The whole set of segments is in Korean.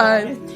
time.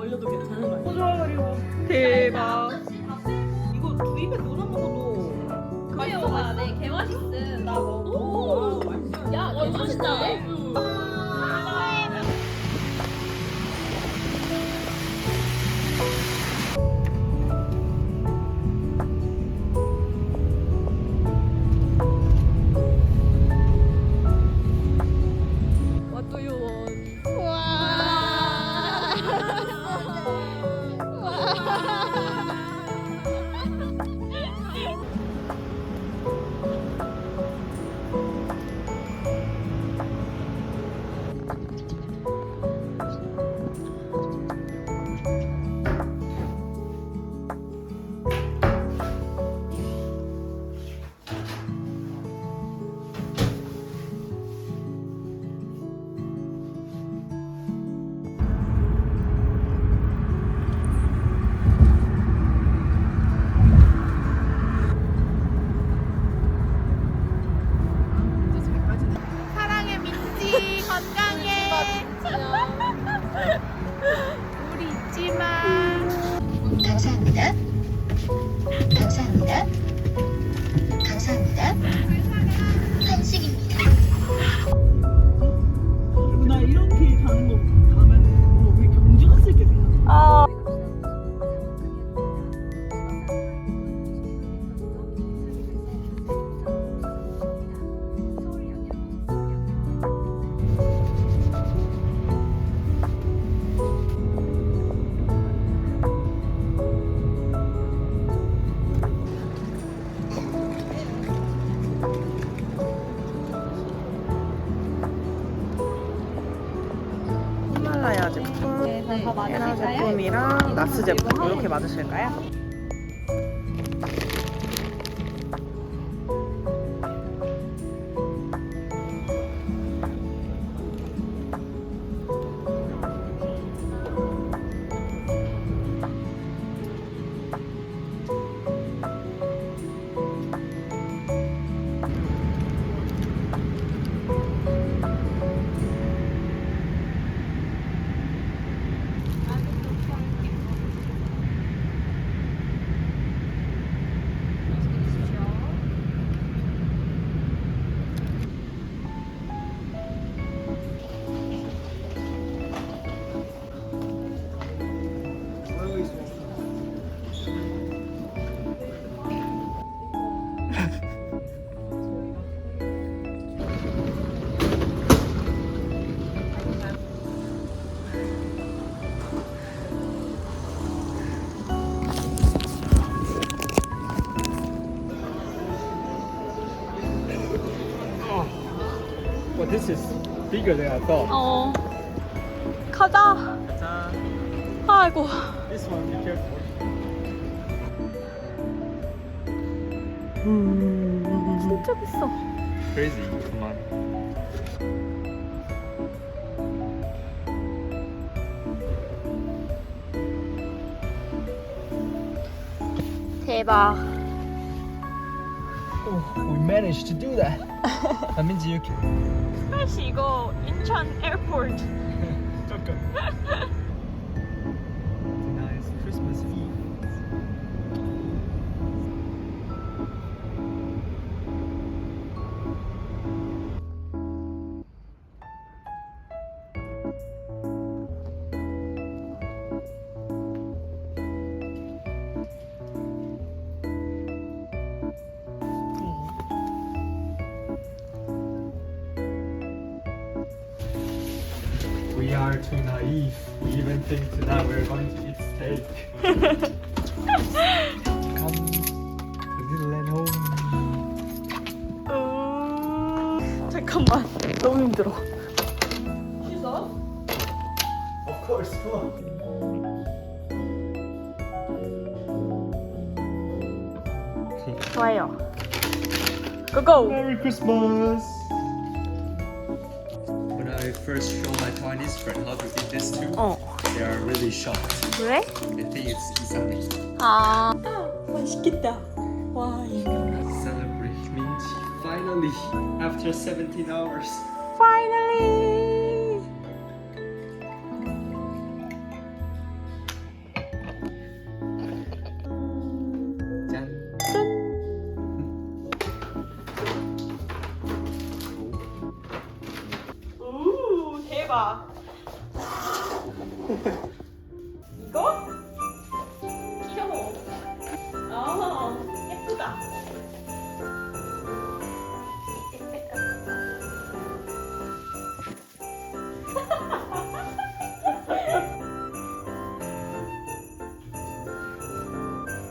올려도 괜찮은 거 아니야? 호주 그리고 대박. 네. 연어 제품이랑 나스 제품 이렇게 맞으실까요? This is bigger than I thought. 어. 가자. 자, 아이고. this one be careful. 진짜 비싸. Crazy. Come on. 대박. Oh, we managed to do that. that means you can. 혹시 이거 인천 에어포트. Tonight's are too naive. We even think tonight we're going to eat steak. Come to little and home. 음... 잠깐만. 너무 힘들어. Of course, come on. 좋아요. 고고. Merry Christmas! When I first show my Chinese friend how to eat this too, 어. they are really shocked. 그래? They think it's isamni. 아. 맛있겠다. 와, 이거. Celebrate means finally, after 17 hours. Finally. 오, 대박. 이거? 귀여워. 아, 예쁘다.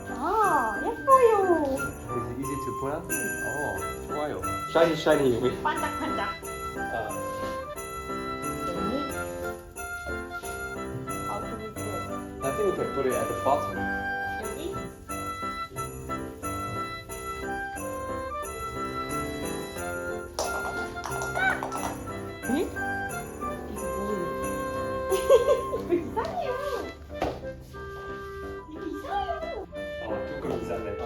아, 예뻐요. Is it easy to on? Oh, 좋아요. Shiny, shiny. 반짝반짝. Uh, 아, can put it at the bottom. 여기? 응? 이거 뭐예요? 이거 이상해요. 이거 이상해요. Oh, 조금 이상해. 어.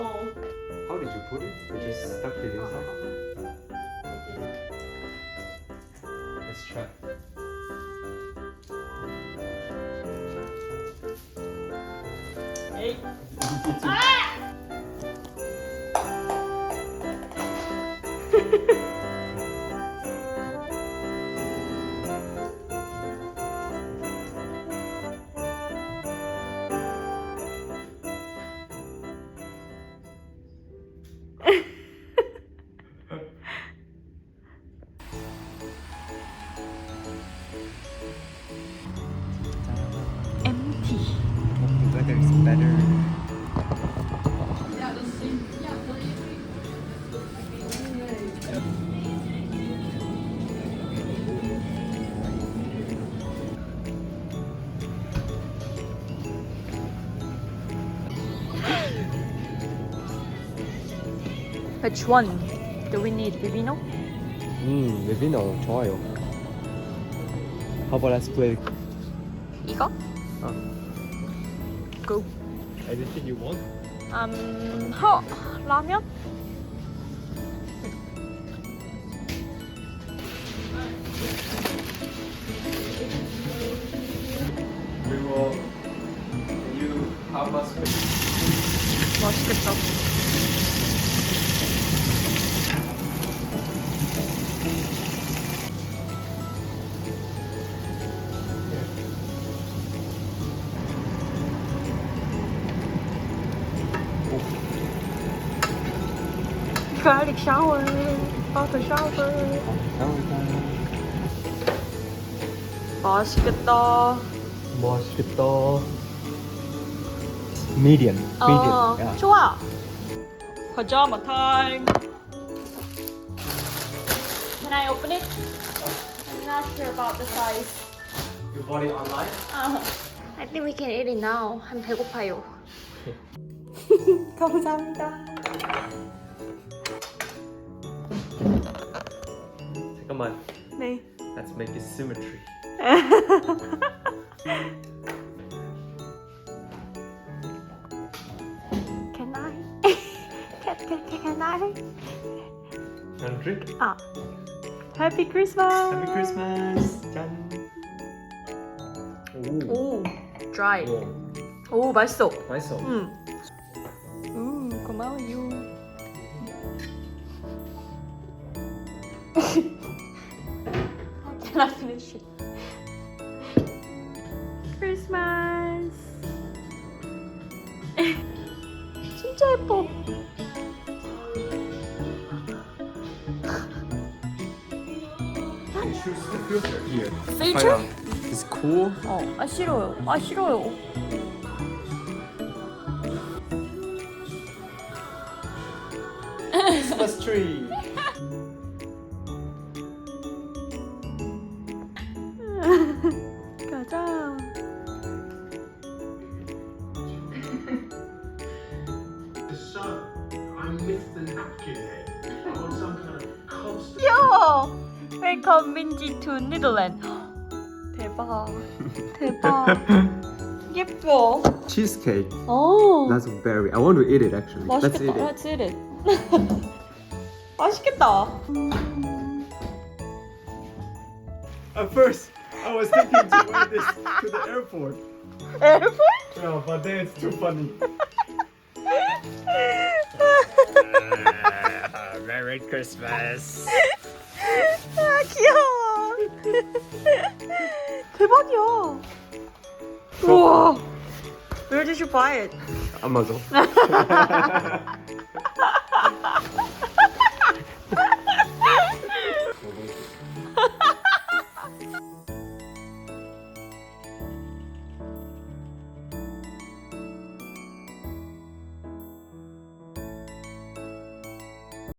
How did you put it? You just stuck it inside. 에이. Which one do we need, Vivino? 음, 레비노 좋아요. How about let's play 이거? 어. Go. anything you want? 음, 어, 라면? We will. You how much? 맛있겠다. Garlic shower, butter shower. 맛있겠다. 맛있겠다. Medium. Medium. 어, Yeah. 좋아. 파자마 타임. Can I open it? I'm not sure about the size. You bought it online? I think we can eat it now. I'm 배고파요. 감사합니다. 잠깐만. 네. Let's make it symmetry. Can I? Can, can, can I? Country? 아. Happy Christmas. Happy Christmas. 짠. 오. 오, dry. 오. 오, 맛있어. 맛있어. 응. 음, Filter? It's cool. 어, 아 싫어요. 아 싫어요. Christmas tree. 웰컴 민지 투 니덜랜드. 대박. 대박. 예뻐. Cheesecake. 오. That's berry. I want to eat it actually. Let's eat 맛있겠다. it. Let's eat it. 맛있겠다. At first, I was thinking to wear this to the airport. 에어포트? Yeah, but then it's too funny. Merry Christmas. 아 귀여워. 대박이야. 우와. Where did you buy it? Amazon.